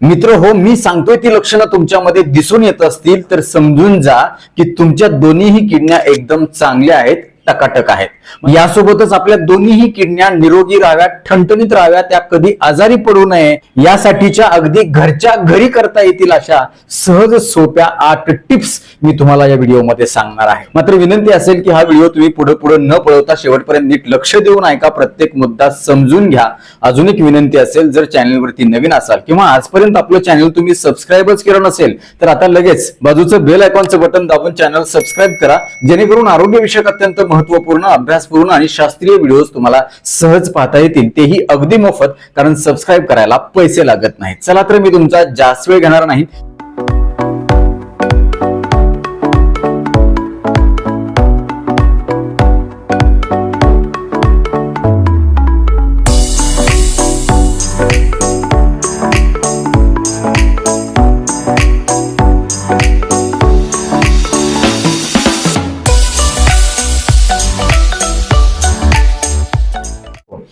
मित्र हो मी सांगतोय ती लक्षणं तुमच्यामध्ये दिसून येत असतील तर समजून जा की तुमच्या दोन्हीही किडण्या एकदम चांगल्या आहेत. टकाटक आहेत. यासोबतच आपल्या दोन्हीही किडन्या निरोगी राहाव्यात ठणठणीत राहाव्यात त्या कधी आजारी पडू नये यासाठीच्या अगदी घरच्या घरी करता येतील अशा सहज सोप्या आठ टिप्स मी तुम्हाला या व्हिडिओमध्ये सांगणार आहे. मात्र विनंती असेल की हा व्हिडिओ तुम्ही पुढे पुढे न पळवता शेवटपर्यंत नीट लक्ष देऊन ऐका प्रत्येक मुद्दा समजून घ्या. अजून एक विनंती असेल जर चॅनलवरती नवीन असाल किंवा आजपर्यंत आपलं चॅनल तुम्ही सबस्क्राईबच केलं नसेल तर आता लगेच बाजूचं बेल आयकॉनचं बटन दाबून चॅनल सबस्क्राईब करा जेणेकरून आरोग्यविषयक अत्यंत महत्त्वपूर्ण अभ्यासपूर्ण आणि शास्त्रीय व्हिडिओज तुम्हाला सहज पाहता येतील. तेही अगदी मोफत कारण सबस्क्राईब करायला पैसे लागत नाहीत. चला तर मी तुमचा जास्त वेळ घेणार नाही.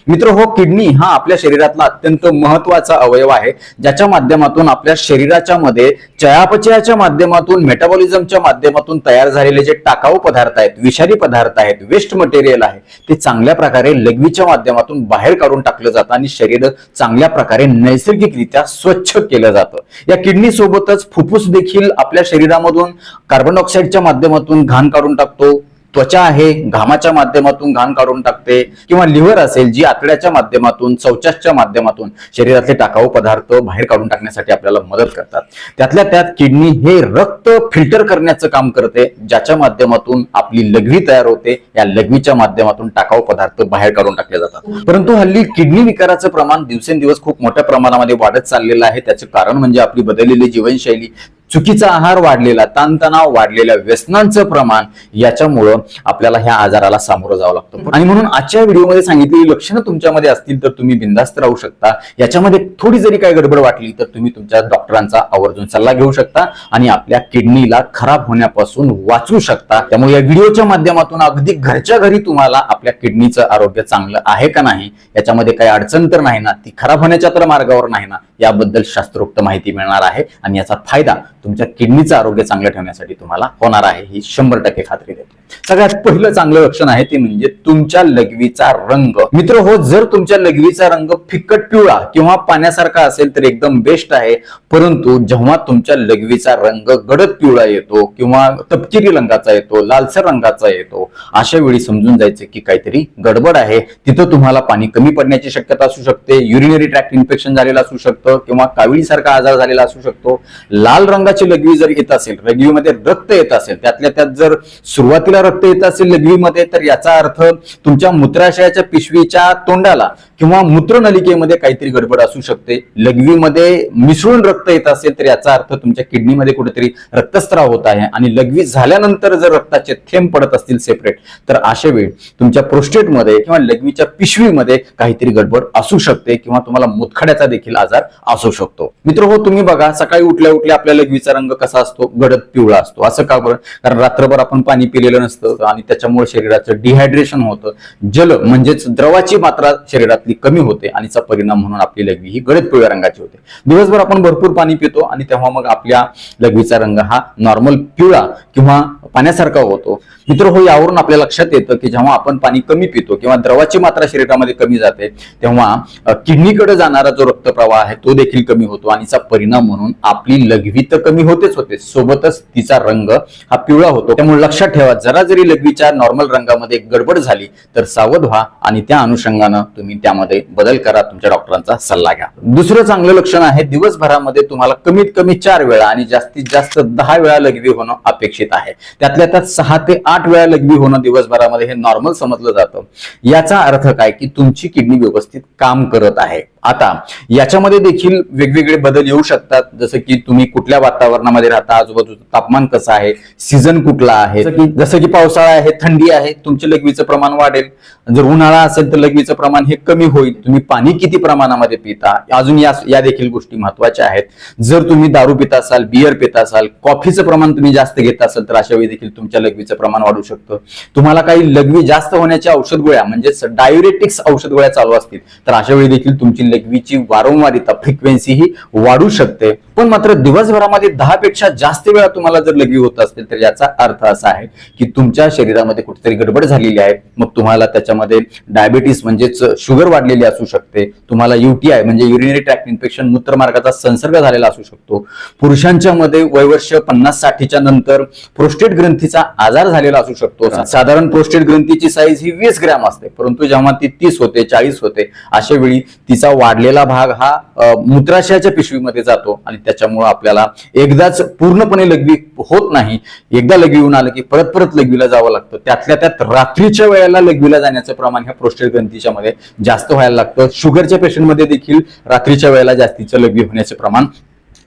मित्र हो किडनी हा आपल्या शरीरातला अत्यंत महत्त्वाचा अवयव आहे ज्याच्या माध्यमातून आपल्या शरीराच्या मध्ये चयापचयाच्या माध्यमातून मेटाबॉलिझमच्या माध्यमातून तयार झालेले जे टाकाऊ पदार्थ आहेत विषारी पदार्थ आहेत वेस्ट मटेरियल आहे ते चांगल्या प्रकारे लघवीच्या माध्यमातून बाहेर काढून टाकलं जातं आणि शरीर चांगल्या प्रकारे नैसर्गिकरित्या स्वच्छ केलं जातं. या किडनी सोबतच फुफ्फुस देखील आपल्या शरीरामधून कार्बन डायऑक्साईडच्या माध्यमातून घाण काढून टाकतो त्वचा आहे घामाच्या माध्यमातून घाण काढून टाकते किंवा लिव्हर असेल जी आतड्याच्या माध्यमातून चौचासच्या माध्यमातून शरीरातले टाकाऊ पदार्थ बाहेर काढून टाकण्यासाठी आपल्याला मदत करतात. त्यातल्या त्यात किडनी हे रक्त फिल्टर करण्याचं काम करते ज्याच्या माध्यमातून आपली लघवी तयार होते या लघवीच्या माध्यमातून टाकाऊ पदार्थ बाहेर काढून टाकले जातात. परंतु हल्ली किडनी विकाराचं प्रमाण दिवसेंदिवस खूप मोठ्या प्रमाणामध्ये वाढत चाललेलं आहे. त्याचं कारण म्हणजे आपली बदललेली जीवनशैली चुकीचा आहार वाढलेला ताणतणाव वाढलेल्या व्यसनांचं प्रमाण याच्यामुळं आपल्याला ह्या आजाराला सामोरं जावं लागतं. आणि म्हणून आजच्या व्हिडिओमध्ये सांगितलेली लक्षणं तुमच्यामध्ये असतील तर तुम्ही बिंदास्त राहू शकता. याच्यामध्ये थोडी जरी काही गडबड वाटली तर तुम्ही तुमच्या डॉक्टरांचा आवर्जून सल्ला घेऊ शकता आणि आपल्या किडनीला खराब होण्यापासून वाचवू शकता. त्यामुळे या व्हिडिओच्या माध्यमातून अगदी घरच्या घरी तुम्हाला आपल्या किडनीचं आरोग्य चांगलं आहे का नाही याच्यामध्ये काही अडचण तर नाही ना ती खराब होण्याच्या तर मार्गावर नाही ना याबद्दल शास्त्रोक्त माहिती मिळणार आहे आणि याचा फायदा तुमच्या किडनीचं आरोग्य चांगलं ठेवण्यासाठी तुम्हाला होणार आहे. ही शंभर टक्के खात्री देते. सगळ्यात पहिलं चांगलं लक्षण आहे ते म्हणजे तुमच्या लघवीचा रंग. मित्र हो जर तुमच्या लघवीचा रंग फिकट पिवळा किंवा पाण्यासारखा असेल तर एकदम बेस्ट आहे. परंतु जेव्हा तुमच्या लघवीचा रंग गडद पिवळा येतो किंवा तपकिरी रंगाचा येतो लालसर रंगाचा येतो अशा वेळी समजून जायचं की काहीतरी गडबड आहे. तिथं तुम्हाला पाणी कमी पडण्याची शक्यता असू शकते युरिनरी ट्रॅक्ट इन्फेक्शन झालेलं असू शकतं किंवा काविळीसारखा आजार झालेला असू शकतो. लाल रंगाची लघवी जर येत असेल लघवीमध्ये रक्त येत असेल त्यातल्या त्यात जर सुरुवातीला रक्त येत असेल लघवीमध्ये तर याचा अर्थ तुमच्या मूत्राशयाच्या पिशवीच्या तोंडाला किंवा मूत्रनलिकेमध्ये काहीतरी गडबड असू शकते लघवीमध्ये मिसळून रक्त येत असेल तर याचा अर्थ तुमच्या किडनीमध्ये कुठेतरी रक्तस्राव होत आहे आणि लघवी झाल्यानंतर जर रक्ताचे थेंब पडत असतील सेपरेट तर अशा वेळी तुमच्या प्रोस्टेटमध्ये किंवा लघवीच्या पिशवीमध्ये काहीतरी गडबड असू शकते किंवा तुम्हाला मुतखड्याचा देखील आजार असू शकतो. मित्र हो तुम्ही बघा सकाळी उठल्या उठल्या आपल्या लघवीचा रंग कसा असतो? गडद पिवळा असतो. असं का बरं? कारण रात्रभर आपण पाणी पिलेलं नसतं आणि त्याच्यामुळे शरीराचं डिहायड्रेशन होतं. जल म्हणजेच द्रवाची मात्रा शरीरात शरीरातली कमी होते आणि चा परिणाम म्हणून आपली लघवी ही गडद पिवळ्या रंगाची होते. दिवसभर आपण भरपूर पाणी पितो आणि तेव्हा मग आपल्या लघवीचा रंग हा नॉर्मल पिवळा किंवा पाण्यासारखा होतो. मित्र हो यावरून आपल्या लक्षात येतं की जेव्हा आपण पाणी कमी पितो किंवा द्रवाची मात्रा शरीरामध्ये कमी जाते तेव्हा किडनीकडे जाणारा जो रक्तप्रवाह आहे तो देखील कमी होतो आणि चा परिणाम म्हणून आपली लघवी तर कमी होतेच होते. सोबतच तिचा रंग हा पिवळा होतो. त्यामुळे लक्षात ठेवा जरा जरी लघवीच्या नॉर्मल रंगामध्ये गडबड झाली तर सावध व्हा आणि त्या अनुषंगानं तुम्ही त्यामध्ये बदल करा तुमच्या डॉक्टरांचा सल्ला घ्या. दुसरं चांगलं लक्षण आहे दिवसभरामध्ये तुम्हाला कमीत कमी चार वेळा आणि जास्तीत जास्त दहा वेळा लघवी होणं अपेक्षित आहे. त्यातल्या त्यात सहा ते आठ वेळा लघवी होणं दिवसभरामध्ये हे नॉर्मल समजलं जातं. याचा अर्थ काय? की तुमची किडनी व्यवस्थित काम करत आहे. आता याच्यामध्ये देखील वेगवेगळे बदल येऊ शकतात. जसं की तुम्ही कुठल्या वातावरणामध्ये राहता आजूबाजूचं तापमान कसं आहे सीझन कुठला आहे? जसं की पावसाळा आहे थंडी आहे तुमच्या लघवीचं प्रमाण वाढेल. जर उन्हाळा असेल तर लघवीचं प्रमाण हे कमी होईल. तुम्ही पाणी किती प्रमाणामध्ये पिता. अजून या या देखील गोष्टी महत्त्वाच्या आहेत. जर तुम्ही दारू पित असाल बियर पित असाल कॉफीचं प्रमाण तुम्ही जास्त घेत असाल तर अशा वेळी देखील तुमच्या लघवीचं प्रमाण वाढू शकतं. तुम्हाला काही लघवी जास्त होण्याच्या औषध गोळ्या म्हणजेच डायुरेटिक्स औषध गोळ्या चालू असतील तर अशा वेळी देखील तुमची लघवीची वारंवारिता फ्रिक्वेन्सी ही वाढू शकते. पण मात्र दिवसभरामध्ये दहा पेक्षा जास्त वेळा तुम्हाला जर लघवी होत असतील तर याचा अर्थ असा आहे की तुमच्या शरीरामध्ये कुठेतरी गडबड झालेली आहे. मग तुम्हाला त्याच्यामध्ये डायबिटीस म्हणजेच शुगर वाढलेली असू शकते. तुम्हाला युटीआय म्हणजे युरिनरी ट्रॅक्ट इन्फेक्शन मूत्रमार्गाचा संसर्ग झालेला असू शकतो. पुरुषांच्या मध्ये वयवर्ष पन्नास साठीच्या नंतर प्रोस्टेट ग्रंथीचा आजार झालेला असू शकतो. साधारण प्रोस्टेट ग्रंथीची साईज ही वीस ग्रॅम असते. परंतु जेव्हा ती तीस होते चाळीस होते अशा वेळी तिचा वाढलेला भाग हा मूत्राशयाच्या पिशवीमध्ये जातो आणि त्याच्यामुळे आपल्याला एकदाच पूर्णपणे लघवी होत नाही. एकदा लघवी होऊन आलं की परत परत लघवीला जावं लागतं. त्यातल्या त्यात रात्रीच्या वेळेला लघवीला जाण्याचं प्रमाण ह्या प्रोस्टेट ग्रंथीच्या मध्ये जास्त व्हायला लागतं. शुगरच्या पेशंटमध्ये देखील रात्रीच्या वेळेला जास्तीचं लघवी होण्याचे प्रमाण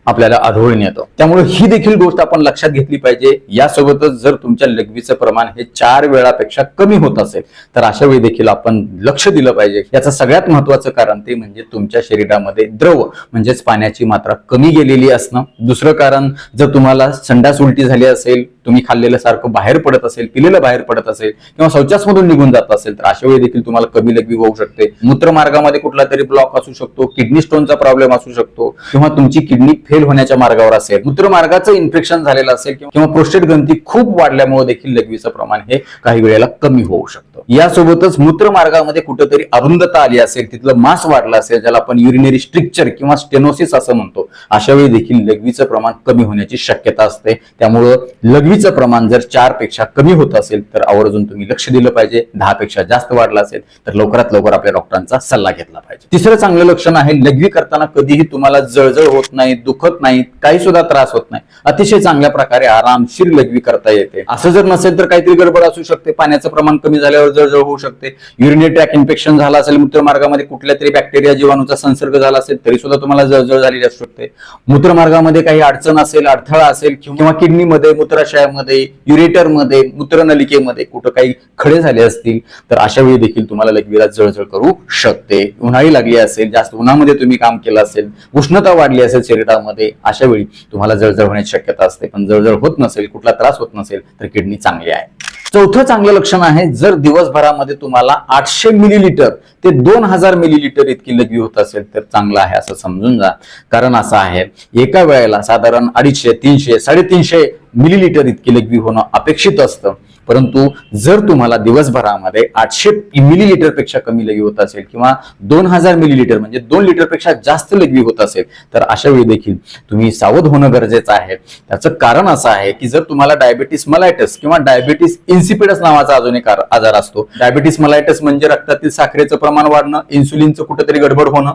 आपल्याला आढळून येतं. त्यामुळे ही देखील गोष्ट आपण लक्षात घेतली पाहिजे. यासोबतच जर तुमच्या लघवीचं प्रमाण हे चार वेळापेक्षा कमी होत असेल तर अशा वेळी देखील आपण लक्ष दिलं पाहिजे. याचं सगळ्यात महत्वाचं कारण ते म्हणजे तुमच्या शरीरामध्ये द्रव म्हणजेच पाण्याची मात्रा कमी गेलेली असणं. दुसरं कारण जर तुम्हाला संडास उलटी झाली असेल तुम्ही खाल्लेलं सारखं बाहेर पडत असेल पिलेलं बाहेर पडत असेल किंवा शौचासमधून निघून जात असेल तर अशा वेळी देखील तुम्हाला कमी लघवी होऊ शकते. मूत्रमार्गामध्ये कुठला तरी ब्लॉक असू शकतो किडनी स्टोनचा प्रॉब्लेम असू शकतो किंवा तुमची किडनी फेल होण्याच्या मार्गावर असेल मूत्रमार्गाचं इन्फेक्शन झालेलं असेल किंवा प्रोस्टेट ग्रंथी खूप वाढल्यामुळे देखील लघवीचं प्रमाण हे काही वेळेला कमी होऊ शकतं. यासोबतच मूत्रमार्गामध्ये कुठेतरी अरुंदता आली असेल तिथलं मास वाढलं असेल ज्याला आपण युरिनरी स्ट्रिक्चर किंवा स्टेनोसिस असं म्हणतो अशा वेळी देखील लघवीचं प्रमाण कमी होण्याची शक्यता असते. त्यामुळं लघवीचं प्रमाण जर चारपेक्षा कमी होत असेल तर आवर्जून तुम्ही लक्ष दिलं पाहिजे. दहा पेक्षा जास्त वाढलं असेल तर लवकरात लवकर आपल्या डॉक्टरांचा सल्ला घेतला पाहिजे. तिसरं चांगलं लक्षण आहे लघवी करताना कधीही तुम्हाला जळजळ होत नाही दुखत नाही काही सुद्धा त्रास होत नाही. अतिशय चांगल्या प्रकारे आरामशीर लघवी करता येते. असं जर नसेल तर काहीतरी गडबड असू शकते. पाण्याचं प्रमाण कमी झाल्यावर जळजळ होऊ शकते. युरिनरी ट्रॅक इन्फेक्शन झालं असेल मूत्रमार्गामध्ये कुठल्या तरी बॅक्टेरिया जीवाणूचा संसर्ग झाला असेल तरी सुद्धा तुम्हाला जळजळ झालेली असू शकते. मूत्रमार्गामध्ये काही अडचण असेल अडथळा असेल किंवा किडनीमध्ये मूत्राशयामध्ये युरेटरमध्ये मूत्रनलिकेमध्ये कुठं काही खडे झाले असतील तर अशा वेळी देखील तुम्हाला लघवीला जळजळ करू शकते. उन्हाळी लागली असेल जास्त उन्हामध्ये तुम्ही काम केलं असेल उष्णता वाढली असेल शरीरामध्ये अशा वेळी तुम्हाला जळजळ होण्याची शक्यता असते. पण जळजळ होत नसेल कुठला त्रास होत नसेल तर किडनी चांगली आहे. चौथं चांगलं लक्षण आहे जर दिवसभरामध्ये तुम्हाला आठशे मिलीलिटर ते दोन हजार मिलीलिटर इतकी लघवी होत असेल तर चांगलं आहे असं समजून जा. कारण असं आहे एका वेळेला साधारण अडीचशे तीनशे साडेतीनशे मिलीलिटर इतकी लघवी होणं अपेक्षित असतं. परंतु जर तुम्हाला दिवसभरामध्ये आठशे मिलीलिटरपेक्षा कमी लघवी होत असेल किंवा दोन हजार मिलीलिटर म्हणजे दोन लिटरपेक्षा जास्त लघवी होत असेल तर अशा वेळी देखील तुम्ही सावध होणं गरजेचं आहे. त्याचं कारण असं आहे की जर तुम्हाला डायबिटीस मलायटस किंवा डायबिटीस इन्सिपिडस नावाचा अजून एक आजार असतो. डायबिटीस मलायटस म्हणजे रक्तातील साखरेचं प्रमाण वाढणं इन्सुलिनचं कुठेतरी गडबड होणं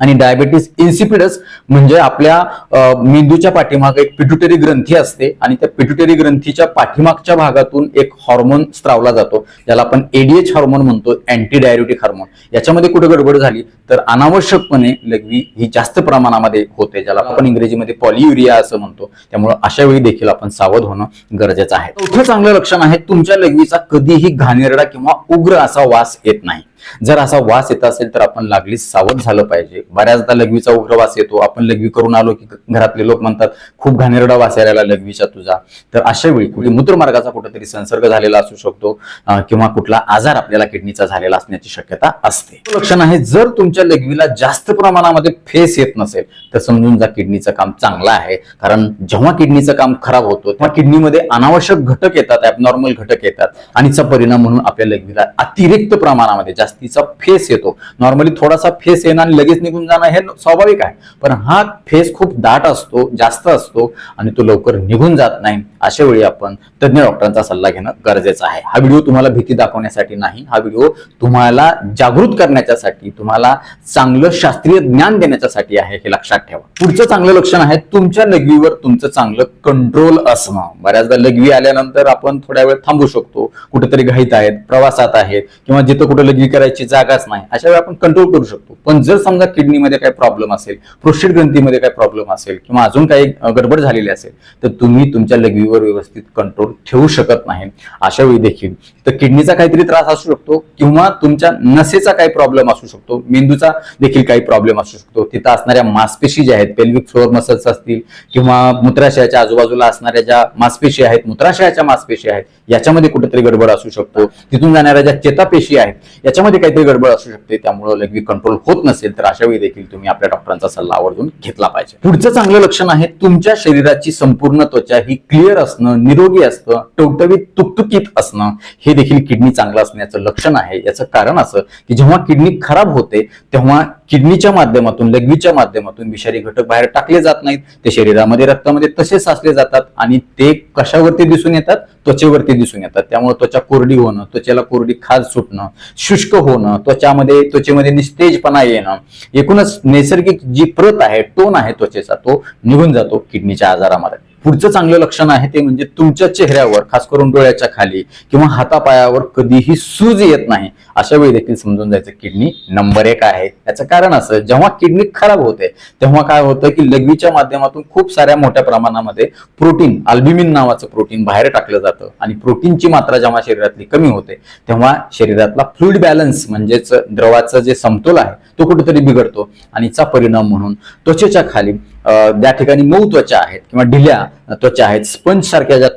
आणि डायबेटीस इन्सिपिडस म्हणजे आपल्या मेंदूच्या पाठीमाग एक पिट्युटरी ग्रंथी असते आणि त्या पिट्युटरी ग्रंथीच्या पाठीमागच्या भागातून एक हॉर्मोन स्त्रावला जातो. ज्याला आपण एडीएच हॉर्मोन म्हणतो अँटी डायरेटिक हार्मोन याच्यामध्ये कुठे गडबड झाली तर अनावश्यकपणे लघवी ही जास्त प्रमाणामध्ये होते ज्याला आपण इंग्रजीमध्ये पॉलियुरिया असं म्हणतो. त्यामुळे अशा वेळी देखील आपण सावध होणं गरजेचं आहे. चौथं चांगलं लक्षण आहे तुमच्या लघवीचा कधीही घाणेरडा किंवा उग्र असा वास येत नाही. जर असा वास येत असेल तर आपण लागली सावध झालं पाहिजे. बऱ्याचदा लघवीचा उग्र वास येतो. आपण लघवी करून आलो की घरातले लोक म्हणतात खूप घाणेरडा वास यायला लघवीचा तुझा. तर अशा वेळी कुठे मूत्रमार्गाचा कुठेतरी संसर्ग झालेला असू शकतो किंवा कुठला आजार आपल्याला किडनीचा झालेला असण्याची शक्यता असते. लक्षण आहे जर तुमच्या लघवीला जास्त प्रमाणामध्ये फेस येत नसेल तर समजून जा किडनीचं काम चांगलं आहे. कारण जेव्हा किडनीचं काम खराब होतं तेव्हा किडनीमध्ये अनावश्यक घटक येतात ॲबनॉर्मल घटक येतात. आणि चा परिणाम म्हणून आपल्या लघवीला अतिरिक्त प्रमाणामध्ये जास्तीचा फेस येतो. नॉर्मली थोडासा फेस येणं आणि लगेच निघून जाणं हे स्वाभाविक आहे. पण हा फेस खूप दाट असतो जास्त असतो आणि तो लवकर निघून जात नाही. अशा वेळी आपण तज्ञ डॉक्टरांचा सल्ला घेणं गरजेचं आहे. हा व्हिडिओ तुम्हाला भीती दाखवण्यासाठी नाही. हा व्हिडिओ तुम्हाला जागृत करण्याच्यासाठी तुम्हाला चांगलं शास्त्रीय ज्ञान देण्याच्यासाठी आहे हे लक्षात ठेवा. पुढचं चांगलं लक्षण आहे तुमच्या लघवीवर तुमचं चांगलं कंट्रोल असणं. बऱ्याचदा लघवी आल्यानंतर आपण थोड्या वेळ थांबू शकतो. कुठेतरी घाईत आहेत प्रवासात आहेत किंवा जिथं कुठं लघवी करायची जागाच नाही. अशा वेळी आपण कंट्रोल करू शकतो. पण जर समजा किडनीमध्ये काही प्रॉब्लेम असेल प्रोस्टेट ग्रंथीमध्ये काही प्रॉब्लेम असेल किंवा अजून काही गडबड झालेली असेल तर तुम्ही तुमच्या लघवीवर व्यवस्थित कंट्रोल ठेवू शकत नाही. अशा वेळी देखील तर किडनीचा काहीतरी त्रास असू शकतो किंवा तुमच्या नसेचा काही प्रॉब्लेम असू शकतो. मेंदूचा देखील काही प्रॉब्लेम असू शकतो. तिथं असणाऱ्या मांसपेशी ज्या आहेत पेल्विक फ्लोअर मसल्स असतील किंवा मूत्राशयाच्या आजूबाजूला असणाऱ्या ज्या मांसपेशी आहेत मूत्राशयाच्या मांसपेशी आहेत याच्यामध्ये कुठेतरी गडबड असू शकतो. तिथून जाणाऱ्या ज्या चेतापेशी आहेत याच्यामध्ये त्याच्यामध्ये काहीतरी गडबड असू शकते त्यामुळे लघवी कंट्रोल होत नसेल तर अशा वेळी देखील तुम्ही आपल्या डॉक्टरांचा सल्ला आवर्जून घेतला पाहिजे. पुढचं चांगलं लक्षण आहे तुमच्या शरीराची संपूर्ण त्वचा ही क्लिअर असणं निरोगी असणं टवटवीत तुकतुकीत असणं हे देखील किडनी चांगलं असण्याचं लक्षण आहे. याचं कारण असं की जेव्हा किडनी खराब होते तेव्हा किडनीच्या माध्यमातून लघवीच्या माध्यमातून विषारी घटक बाहेर टाकले जात नाहीत. ते शरीरामध्ये रक्तामध्ये तसे साचले जातात आणि ते कशावरती दिसून येतात? त्वचेवरती दिसून येतात. त्यामुळे त्वचा कोरडी होणं त्वचेला कोरडी खाज सुटणं शुष्क होणं त्वचामध्ये त्वचेमध्ये निस्तेजपणा येणं एकूणच नैसर्गिक जी प्रत आहे टोन आहे त्वचेचा तो निघून जातो किडनीच्या आजारामध्ये. पुढचं चांगलं लक्षण आहे ते म्हणजे तुमच्या चेहऱ्यावर खास करून डोळ्याच्या खाली किंवा हातापायावर कधीही सूज येत नाही अशा वेळी देखील समजून जायचं किडनी नंबर एक आहे. याचं कारण असं जेव्हा किडनी खराब होते तेव्हा काय होतं की लघवीच्या माध्यमातून खूप साऱ्या मोठ्या प्रमाणामध्ये प्रोटीन अल्ब्युमिन नावाचं प्रोटीन बाहेर टाकलं जातं आणि प्रोटीनची मात्रा जेव्हा शरीरातली कमी होते तेव्हा शरीरातला फ्लुइड बॅलन्स म्हणजेच द्रवाचा जे समतोल आहे तो कुठेतरी बिघडतो आणि परिणाम म्हणून त्वचेच्या खाली ज्या ठिकाणी मऊ त्वचा आहेत किंवा ढिल्या त्वचा आहेत स्पंज सारख्या ज्या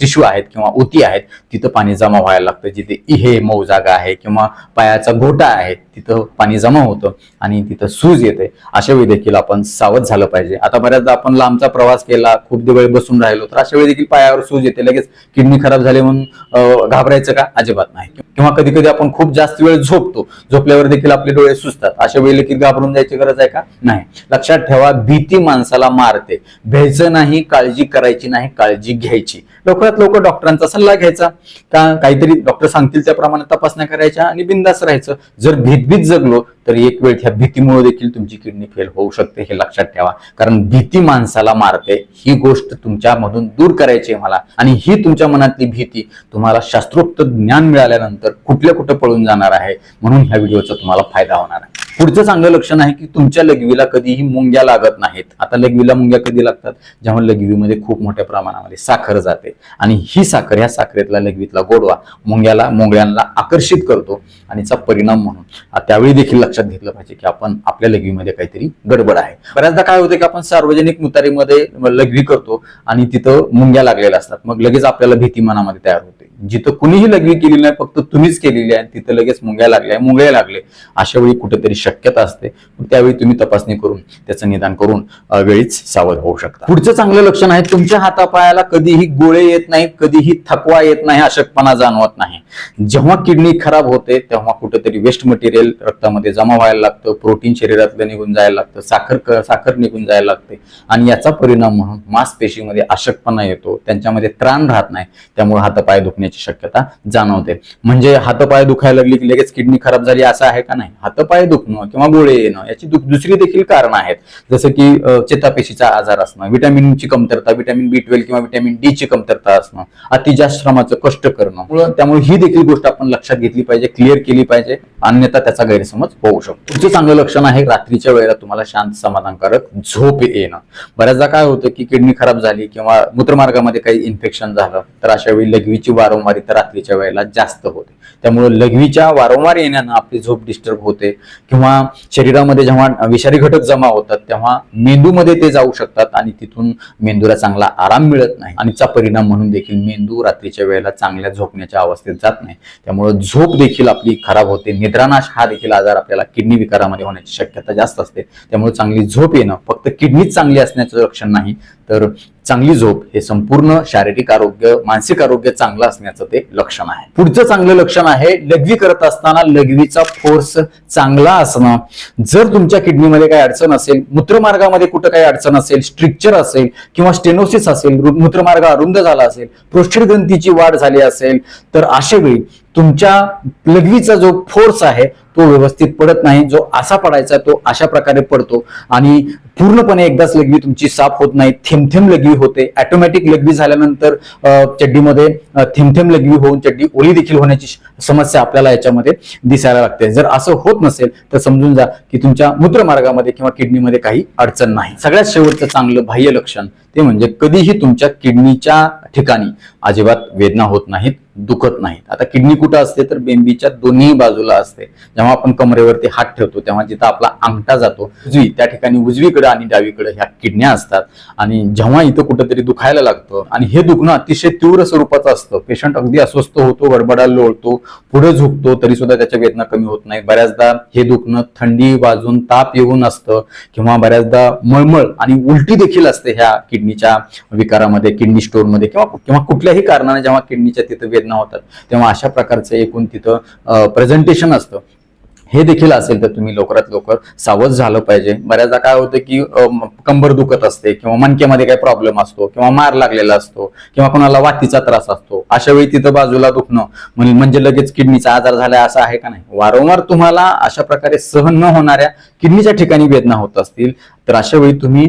टिश्यू आहेत किंवा उती आहेत तिथं पाणी जमा व्हायला लागतं. जिथे इहे मऊ जागा आहे किंवा पायाचा घोटा आहे तिथं पाणी जमा होतं आणि तिथं सूज येते. अशा वेळी देखील आपण सावध झालं पाहिजे. आता बऱ्याचदा आपण लांबचा प्रवास केला खूप वेळ बसून राहिलो तर अशा वेळी देखील पायावर सूज येते. लगेच किडनी खराब झाली म्हणून घाबरायचं का? अजिबात नाही. किंवा कधी कधी आपण खूप जास्त वेळ झोपतो. झोपल्यावर देखील आपले डोळे सुचतात अशा वेळी देखील घाबरून जायची गरज आहे का? नाही. लक्षात ठेवा भीती माणसाला मारते? भ्यायचं नाही काळजी करायची नाही काळजी घ्यायची. लवकरात लवकर डॉक्टरांचा सल्ला घ्यायचा. का काहीतरी डॉक्टर सांगतील त्याप्रमाणे तपासण्या करायच्या आणि बिंदास राहायचं. जर भीतभीत जगलो तर एक वेळ ह्या भीतीमुळे देखील तुमची किडनी फेल होऊ शकते हे लक्षात ठेवा. कारण भीती माणसाला मारते. ही गोष्ट तुमच्यामधून दूर करायची आहे मला. आणि ही तुमच्या मनातली भीती तुम्हाला शास्त्रोक्त ज्ञान मिळाल्यानंतर कुठल्या कुठं पळून जाणार आहे? म्हणून ह्या व्हिडिओचा तुम्हाला फायदा होणार आहे. पुढचं चांगलं लक्षण आहे की तुमच्या लघवीला कधीही मुंग्या लागत नाहीत. आता लघवीला मुंग्या कधी लागतात? जेव्हा लघवीमध्ये खूप मोठ्या प्रमाणामध्ये साखर जाते. आणि ही साखर ह्या साखरेतला लघवीतला गोडवा मुंग्याला मुंगळ्यांना आकर्षित करतो आणि याचा परिणाम म्हणून. त्यावेळी देखील लक्षात घेतलं पाहिजे की आपण आपल्या लघवीमध्ये काहीतरी गडबड आहे. बऱ्याचदा काय होतं की आपण सार्वजनिक मुतारीमध्ये लघवी करतो आणि तिथं मुंग्या लागलेल्या असतात. मग लगेच आपल्याला भीती मनामध्ये तयार होते. जिथं कुणीही लघवी केलेली नाही फक्त तुम्हीच केलेली आहे तिथं लगेच मुंग्या लागल्या मुंगळे लागले. अशा वेळी कुठेतरी शक्यता असते. त्यावेळी तुम्ही तपासणी करून त्याचं निदान करून वेळीच सावध होऊ शकता. पुढचं चांगलं लक्षण आहे तुमच्या हातापायाला कधीही गोळे येत नाही कधीही थकवा येत नाही अशक्तपणा जाणवत नाही. जेव्हा किडनी खराब होते तेव्हा कुठेतरी वेस्ट मटेरियल रक्तामध्ये जमा व्हायला लागतं प्रोटीन शरीरातलं निघून जायला लागतं साखर साखर निघून जायला लागते. आणि याचा परिणाम म्हणून मांसपेशीमध्ये अशक्तपणा येतो त्यांच्यामध्ये त्राण राहत नाही त्यामुळे हातपाय दुखण्याची शक्यता जाणवते. म्हणजे हातपाय दुखायला लागली की लगेच किडनी खराब झाली असं आहे का नाही? हातपाय दुखणं किंवा गोळे येणं याची दुसरी देखील कारण आहेत. जसं की चेतापेशीचा आजार असणं विटॅमिनची कमतरता विटॅमिन बी ट्वेल्व किंवा विटॅमिन डी ची कमतरता असणं अति जास्त श्रमाचं कष्ट करणं मुळं- त्यामुळे ही देखील गोष्ट आपण लक्षात घेतली पाहिजे क्लिअर केली पाहिजे अन्यथा त्याचा गैरसमज होऊ शकतो. पुढचं चांगलं लक्षण आहे रात्रीच्या वेळेला तुम्हाला शांत समाधानकारक झोप येणं. बऱ्याचदा काय होतं की किडनी खराब झाली किंवा मूत्रमार्गामध्ये काही इन्फेक्शन झालं तर अशा वेळी लघवीची वारंवारिता रात्रीच्या वेळेला जास्त होते. त्यामुळे लघवीच्या वारंवार येण्यानं आपली झोप डिस्टर्ब होते किंवा शरीरामध्ये जेव्हा विषारी घटक जमा होतात तेव्हा मेंदूमध्ये ते जाऊ शकतात आणि तिथून मेंदूला चांगला आराम मिळत नाही. आणि चा परिणाम म्हणून देखील मेंदू रात्रीच्या वेळेला चांगल्या झोपण्याच्या अवस्थेत जात नाही. त्यामुळे झोप देखील आपली खराब होते. निद्रानाश हा देखील आजार आपल्याला किडनी विकारामध्ये होण्याची शक्यता जास्त असते. त्यामुळे चांगली झोप येणं फक्त किडनीच चांगली असण्याचं लक्षण नाही. तर चांगली झोप हे संपूर्ण शारीरिक आरोग्य मानसिक आरोग्य चांगलं असण्याचं ते लक्षण आहे. पुढचं चांगलं लक्षण आहे लघवी करत असताना लघवीचा फोर्स चांगला असणं. जर तुमच्या किडनीमध्ये काही अडचण असेल मूत्रमार्गामध्ये कुठं काही अडचण असेल स्ट्रिक्चर असेल किंवा स्टेनोसिस असेल मूत्रमार्ग अरुंद झाला असेल प्रोस्टेट ग्रंथीची वाढ झाली असेल तर अशा वेळी तुमच्या लघवीचा जो फोर्स आहे तो व्यवस्थित पडत नाही जो असा पडायचा तो अशा प्रकारे पडतो. आणि पूर्णपणे एकदाच लघवी तुमची साफ होत नाही थेंब लघवी होते. ऑटोमॅटिक लघवी झाल्यानंतर चड्डीमध्ये अ, लघवी होऊन चड्डी ओली देखील होण्याची समस्या आपल्याला याच्यामध्ये दिसायला लागते. जर असं होत नसेल तर समजून जा की तुमच्या मूत्रमार्गामध्ये किंवा किडनीमध्ये काही अडचण नाही. सगळ्यात शेवटचं चांगलं बाह्य लक्षण ते म्हणजे कधीही तुमच्या किडनीच्या ठिकाणी अजिबात वेदना होत नाहीत दुखत नाहीत. आता किडनी कुठं असते तर बेंबीच्या दोन्ही बाजूला असते. जेव्हा आपण कमरेवरती हात ठेवतो तेव्हा जिथं आपला अंगठा जातो उजवी त्या ठिकाणी उजवीकडे आणि डावीकडे ह्या किडन्या असतात. आणि जेव्हा इथं कुठंतरी दुखायला लागतं आणि हे दुखणं अतिशय तीव्र स्वरूपाचं असतं. पेशंट अगदी अस्वस्थ होतो गडबडायला लोळतो पुढे झुकतो तरी सुद्धा त्याच्या वेदना कमी होत नाही बऱ्याचदा हे दुखणं थंडी वाजून ताप येऊन असतं किंवा बऱ्याचदा मळमळ आणि उलटी देखील असते ह्या किडनीच्या विकारामध्ये किडनी स्टोनमध्ये किंवा किंवा कुठल्याही कारणाने जेव्हा किडनीच्या तिथं वेदना होतात तेव्हा अशा प्रकारचं एकूण तिथं प्रेझेंटेशन असतं. हे देखील असेल तर तुम्ही लवकरात लवकर सावध झालं पाहिजे. बऱ्याचदा काय होतं की कंबर दुखत असते किंवा मणक्यामध्ये काही प्रॉब्लेम असतो किंवा मार लागलेला असतो किंवा कोणाला वातीचा त्रास असतो अशा वेळी तिथं बाजूला दुखणं म्हणजे लगेच किडनीचा आजार झाला असं आहे का नाही? वारंवार तुम्हाला अशा प्रकारे सहन न होणाऱ्या किडनीच्या ठिकाणी वेदना होत असतील. तर अशा वेळी तुम्ही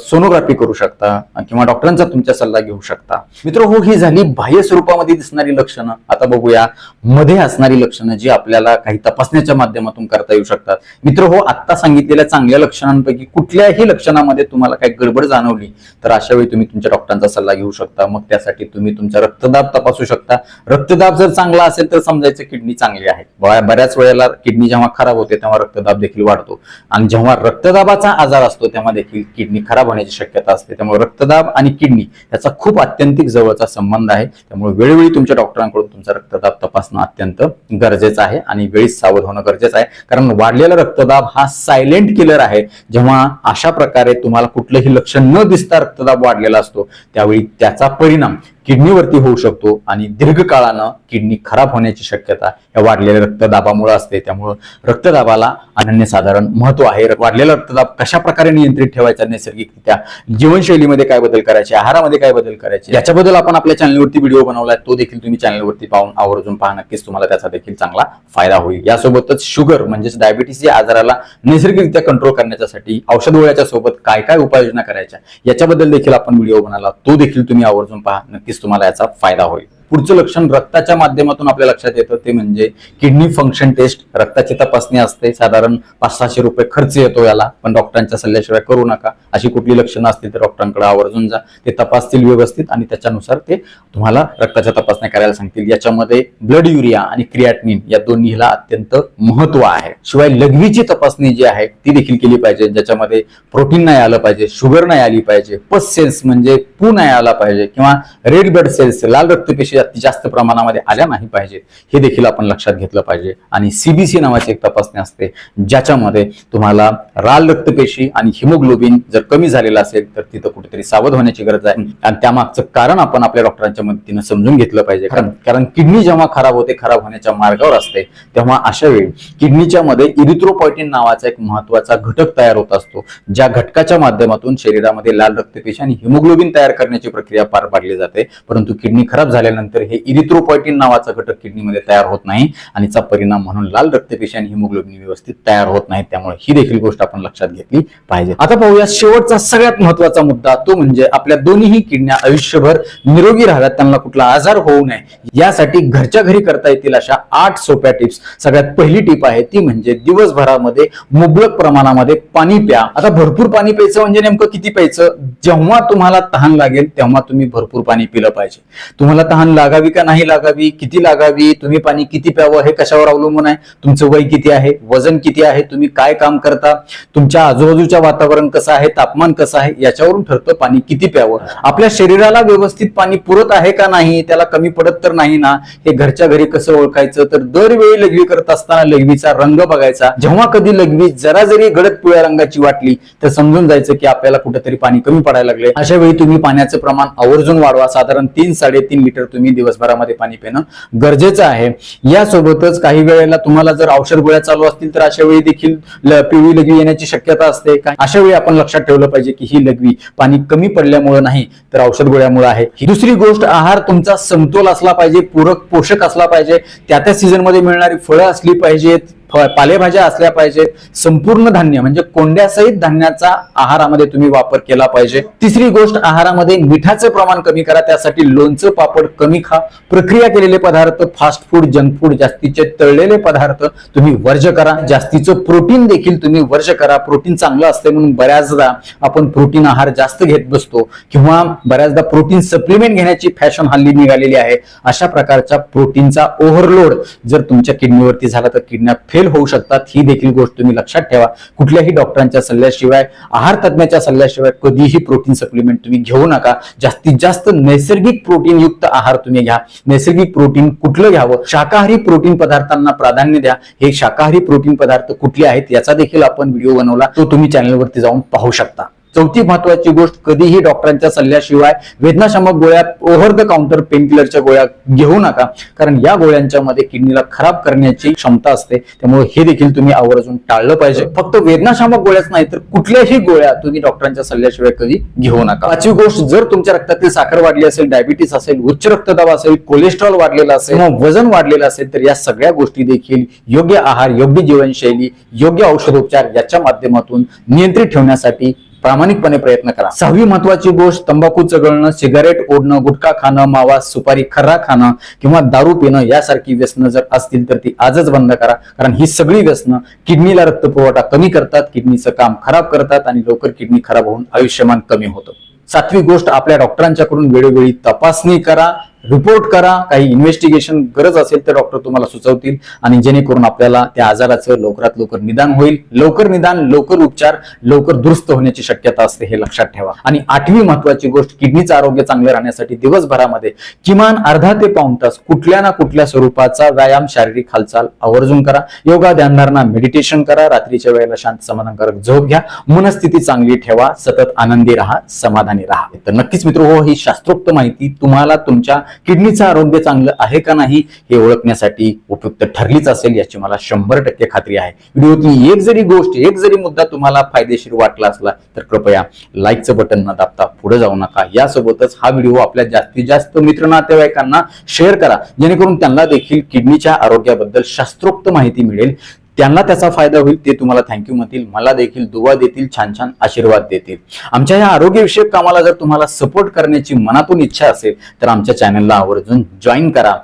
सोनोग्राफी करू शकता किंवा डॉक्टरांचा तुमचा सल्ला घेऊ शकता. मित्र हो ही झाली बाह्य स्वरूपामध्ये दिसणारी लक्षणं. आता बघूया मध्ये असणारी लक्षणं जी आपल्याला काही तपासण्याच्या माध्यमातून करता येऊ शकतात. मित्र हो आत्ता सांगितलेल्या चांगल्या लक्षणांपैकी कुठल्याही लक्षणामध्ये तुम्हाला काही गडबड जाणवली तर अशा वेळी तुम्ही तुमच्या डॉक्टरांचा सल्ला घेऊ शकता. मग त्यासाठी तुम्ही तुमचा रक्तदाब तपासू शकता. रक्तदाब जर चांगला असेल तर समजायचं किडनी चांगली आहे. बऱ्याच वेळेला किडनी जेव्हा खराब होते तेव्हा रक्तदाब देखील वाढतो. आणि जेव्हा रक्तदाबाचा आजार असतो तेव्हा देखील किडनी खराब होण्याची शक्यता असते. त्यामुळे रक्तदाब आणि किडनी याचा खूप अत्यंतिक जवळचा संबंध आहे. त्यामुळे वेळोवेळी तुमच्या डॉक्टरांकडून तुमचा रक्तदाब तपासणं अत्यंत गरजेचं आहे आणि वेळीच सावध होणं गरजेचं आहे. कारण वाढलेला रक्तदाब हा सायलेंट किलर आहे. जेव्हा अशा प्रकारे तुम्हाला कुठलंही लक्षण न दिसता रक्तदाब वाढलेला असतो त्यावेळी त्याचा परिणाम किडनीवरती होऊ शकतो आणि दीर्घकाळानं किडनी खराब होण्याची शक्यता या वाढलेल्या रक्तदाबामुळे असते. त्यामुळं रक्तदाबाला अनन्यसाधारण महत्त्व आहे. वाढलेला रक्तदाब कशा प्रकारे नियंत्रित ठेवायचा? नैसर्गिकरित्या जीवनशैलीमध्ये काय बदल करायचे? आहारामध्ये काय बदल करायचे? याच्याबद्दल आपण आपल्या चॅनलवरती व्हिडिओ बनवलाय. तो देखील तुम्ही चॅनलवरती पाहून आवर्जून पहा. नक्कीच तुम्हाला त्याचा देखील चांगला फायदा होईल. यासोबतच शुगर म्हणजेच डायबिटीस या आजाराला नैसर्गिकरित्या कंट्रोल करण्यासाठी औषध गोळ्याच्या सोबत काय काय उपाययोजना करायच्या? याच्याबद्दल देखील आपण व्हिडिओ बनवला. तो देखील तुम्ही आवर्जून पहा. नक्कीच तुम्हाला याचा फायदा होईल. पुढचं लक्षण रक्ताच्या माध्यमातून आपल्या लक्षात येतं ते म्हणजे किडनी फंक्शन टेस्ट रक्ताची तपासणी असते. साधारण पाच सहाशे रुपये खर्च येतो याला पण डॉक्टरांच्या सल्ल्याशिवाय करू नका. अशी कुठली लक्षणं असतील तर डॉक्टरांकडे आवर्जून जा. ते तपासतील व्यवस्थित आणि त्याच्यानुसार ते तुम्हाला रक्ताच्या तपासण्या करायला सांगतील. याच्यामध्ये ब्लड युरिया आणि क्रियाटनिन या दोन्हीला अत्यंत महत्त्व आहे. शिवाय लघवीची तपासणी जी आहे ती देखील केली पाहिजे. ज्याच्यामध्ये प्रोटीन नाही आलं पाहिजे शुगर नाही आली पाहिजे पस सेल्स म्हणजे पू नाही आला पाहिजे किंवा रेड ब्लड सेल्स लाल रक्तपेशी अति जास्त प्रमाणामध्ये आल्या नाही पाहिजेत. हे देखील आपण लक्षात घेतलं पाहिजे. आणि सीबीसी नावाची एक तपासणी असते ज्याच्यामध्ये तुम्हाला लाल रक्तपेशी आणि हिमोग्लोबिन जर कमी झालेलं असेल तर तिथं कुठेतरी सावध होण्याची गरज आहे. आणि त्यामागचं कारण आपण आपल्या डॉक्टरांच्या मदतीनं समजून घेतलं पाहिजे. कारण कारण किडनी जेव्हा खराब होते खराब होण्याच्या मार्गावर असते तेव्हा अशा वेळी किडनीच्या मध्ये इरिथ्रोपॉयटिन नावाचा एक महत्त्वाचा घटक तयार होत असतो ज्या घटकाच्या माध्यमातून शरीरामध्ये लाल रक्तपेशी आणि हिमोग्लोबिन तयार करण्याची प्रक्रिया पार पाडली जाते. परंतु किडनी खराब झाल्यानंतर हे इरिथ्रोपॉयटिन नावाचा घटक किडनीमध्ये तयार होत नाही आणि चा परिणाम म्हणून लाल रक्तपेशी आणि हिमोग्लोबिन व्यवस्थित तयार होत नाही. त्यामुळे ही देखील गोष्ट आपण लक्षात घेतली पाहिजे. आता पाहूया शेवटचा सगळ्यात महत्त्वाचा मुद्दा तो म्हणजे आपल्या दोन्हीही किडण्या आयुष्यभर निरोगी राहाव्यात त्यांना कुठला आजार होऊ नये यासाठी घरच्या घरी करता येतील अशा आठ सोप्या टिप्स. सगळ्यात पहिली टिप आहे ती म्हणजे दिवसभरामध्ये मुबलक प्रमाणामध्ये पाणी प्या. आता भरपूर पाणी प्यायचं म्हणजे नेमकं किती प्यायचं? जेव्हा तुम्हाला तहान लागेल तेव्हा तुम्ही भरपूर पाणी पिलं पाहिजे. तुम्हाला तहान लागावी का नाही लागावी? किती लागावी? तुम्ही पाणी किती प्यावं? हे कशावर अवलंबून आहे? तुमचं वय किती आहे? वजन किती आहे? तुम्ही काय काम करता? तुमच्या आजूबाजूच्या वातावरण कसं आहे? तापमान कसं आहे? याच्यावरून ठरतं पाणी किती प्यावं? आपल्या शरीराला व्यवस्थित पाणी पुरत आहे का नाही? त्याला कमी पडत तर नाही ना? हे घरच्या घरी कसं ओळखायचं? तर दरवेळी लघवी करत असताना लघवीचा रंग बघायचा. जेव्हा कधी लघवी जरा जरी गडद पिवळ्या रंगाची वाटली तर समजून जायचं की आपल्याला कुठेतरी पाणी कमी पडायला लागले अशा वेळी तुम्ही पाण्याचं प्रमाण आवर्जून वाढवा. साधारण तीन साडेतीन लिटर तुम्ही दिवसभरामध्ये पाणी पिणं गरजेचं आहे. यासोबतच काही वेळेला तुम्हाला जर औषध गोळ्या चालू असतील तर अशा वेळी देखील पिवळी लघवी येण्याची शक्यता असते. का अशा वेळी आपण लक्षात ठेवलं पाहिजे की ही लघवी पाणी कमी पडल्यामुळे नाही तर औषध गोळ्यामुळे आहे. ही दुसरी गोष्ट आहार तुमचा समतोल असला पाहिजे पूरक पोषक असला पाहिजे. त्या त्या सीझनमध्ये मिळणारी फळं असली पाहिजेत. पालेभाज्या असल्या पाहिजेत. संपूर्ण धान्य म्हणजे कोंड्यासहित धान्याचा आहारामध्ये तुम्ही वापर केला पाहिजे. तिसरी गोष्ट आहारामध्ये मिठाचं प्रमाण कमी करा त्यासाठी लोणचं पापड कमी खा. प्रक्रिया केलेले पदार्थ फास्ट फूड जंक फूड जास्तीचे तळलेले पदार्थ तुम्ही वर्ज करा. जास्तीचं प्रोटीन देखील तुम्ही वर्ज करा. प्रोटीन चांगलं असते म्हणून बऱ्याचदा आपण प्रोटीन आहार जास्त घेत बसतो. किंवा बऱ्याचदा प्रोटीन सप्लिमेंट घेण्याची फॅशन हल्ली निघालेली आहे. अशा प्रकारच्या प्रोटीनचा ओव्हरलोड जर तुमच्या किडनीवरती झाला तर किडन्या फेल होऊ शकतात ही देखील गोष्ट तुम्ही लक्षात ठेवा. कुठल्याही डॉक्टरांच्या सल्ल्याशिवाय आहार तज्ञाच्या सल्ल्याशिवाय कधीही प्रोटीन सप्लिमेंट तुम्ही घेऊ नका. जास्तीत जास्त नैसर्गिक प्रोटीन युक्त आहार तुम्ही घ्या. नैसर्गिक प्रोटीन कुठलं घ्यावं? शाकाहारी प्रोटीन पदार्थांना प्राधान्य द्या. हे शाकाहारी प्रोटीन पदार्थ कुठले आहेत याचा देखील आपण व्हिडिओ बनवला. तो तुम्ही चॅनलवरती जाऊन पाहू शकता. चौथी महत्वाची गोष्ट कधीही डॉक्टरांच्या सल्ल्याशिवाय वेदनाशामक गोळ्या ओव्हर द काउंटर पेनकिलरच्या गोळ्या घेऊ नका. कारण या गोळ्यांच्या मध्ये किडनीला खराब करण्याची क्षमता असते. त्यामुळे हे देखील तुम्ही आवर्जून टाळलं पाहिजे. फक्त वेदनाशामक गोळ्याच नाही तर कुठल्याही गोळ्या तुम्ही डॉक्टरांच्या सल्ल्याशिवाय कधी घेऊ नका. पाचवी गोष्ट जर तुमच्या रक्तातील साखर वाढली असेल डायबिटीस असेल उच्च रक्तदाब असेल कोलेस्ट्रॉल वाढलेला असेल किंवा वजन वाढलेलं असेल तर या सगळ्या गोष्टी देखील योग्य आहार योग्य जीवनशैली योग्य औषधोपचार याच्या माध्यमातून नियंत्रित ठेवण्यासाठी प्रामाणिकपणे प्रयत्न करा. सहावी महत्वाची गोष्ट तंबाखू चगळणं सिगारेट ओढणं गुटखा खाणं मावा सुपारी खर्रा खाणं किंवा दारू पिणं यासारखी व्यसनं जर असतील तर ती आजच बंद करा. कारण ही सगळी व्यसनं किडनीला रक्तपुरवठा कमी करतात किडनीचं काम खराब करतात आणि लवकर किडनी खराब होऊन आयुष्यमान कमी होतं. सातवी गोष्ट आपल्या डॉक्टरांच्याकडून वेळोवेळी तपासणी करा. रिपोर्ट करा. काही इन्व्हेस्टिगेशन गरज असेल तर डॉक्टर तुम्हाला सुचवतील आणि जेणेकरून आपल्याला त्या आजाराचं लवकरात लवकर निदान होईल. लवकर निदान लवकर उपचार लवकर दुरुस्त होण्याची शक्यता असते हे लक्षात ठेवा. आणि आठवी महत्वाची गोष्ट किडनीचं आरोग्य चांगलं राहण्यासाठी दिवसभरामध्ये किमान अर्धा ते पाऊण तास कुठल्या ना कुठल्या स्वरूपाचा व्यायाम शारीरिक हालचाल आवर्जून करा. योगा ध्यानधारणा मेडिटेशन करा. रात्रीच्या वेळेला शांत समाधानकारक झोप घ्या. मनस्थिती चांगली ठेवा. सतत आनंदी राहा समाधानी राहा. तर नक्कीच मित्र हो ही शास्त्रोक्त माहिती तुम्हाला तुमच्या किडनीचं आरोग्य चांगलं आहे का नाही हे ओळखण्यासाठी उपयुक्त ठरलीच असेल याची मला शंभर टक्के खात्री आहे. व्हिडिओतली एक जरी गोष्ट एक जरी मुद्दा तुम्हाला फायदेशीर वाटला असला तर कृपया लाईकचं बटन न दाबता पुढे जाऊ नका. यासोबतच हा व्हिडिओ आपल्या जास्तीत जास्त मित्र नातेवाईकांना शेअर करा. जेणेकरून त्यांना देखील किडनीच्या आरोग्याबद्दल शास्त्रोक्त माहिती मिळेल. त्यांना त्याचा फायदा होईल ते तुम्हाला थँक्यू म्हणतील. मला देखील दुवा देतील छान छान आशीर्वाद देतील. आमच्या या आरोग्यविषयक कामाला जर तुम्हाला सपोर्ट करण्याची मनातून इच्छा असेल तर आमच्या चॅनलला आवर्जून जॉईन करा.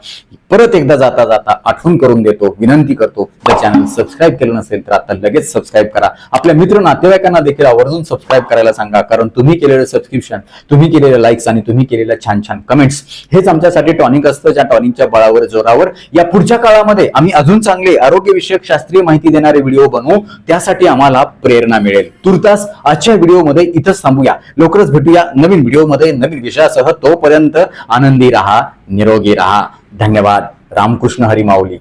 परत एकदा जाता जाता आठवण करून देतो विनंती करतो. जर चॅनल सबस्क्राईब केलं नसेल तर आता लगेच सबस्क्राईब करा. आपल्या मित्र नातेवाईकांना देखील आवर्जून सबस्क्राईब करायला सांगा कारण तुम्ही केलेलं सबस्क्रिप्शन तुम्ही केलेल्या लाईक्स आणि तुम्ही केलेल्या छान छान कमेंट्स हेच आमच्यासाठी टॉनिक असतं. ज्या टॉनिकच्या बळावर जोरावर या पुढच्या काळामध्ये आम्ही अजून चांगले आरोग्यविषयक शास्त्रीय माहिती देणारे व्हिडिओ बनवू. त्यासाठी आम्हाला प्रेरणा मिळेल. तुर्तास आजच्या व्हिडिओमध्ये इथंच थांबूया. लवकरच भेटूया नवीन व्हिडिओमध्ये नवीन विषयासह तोपर्यंत आनंदी राहा निरोगी राहा. धन्यवाद. रामकृष्ण हरी माऊली.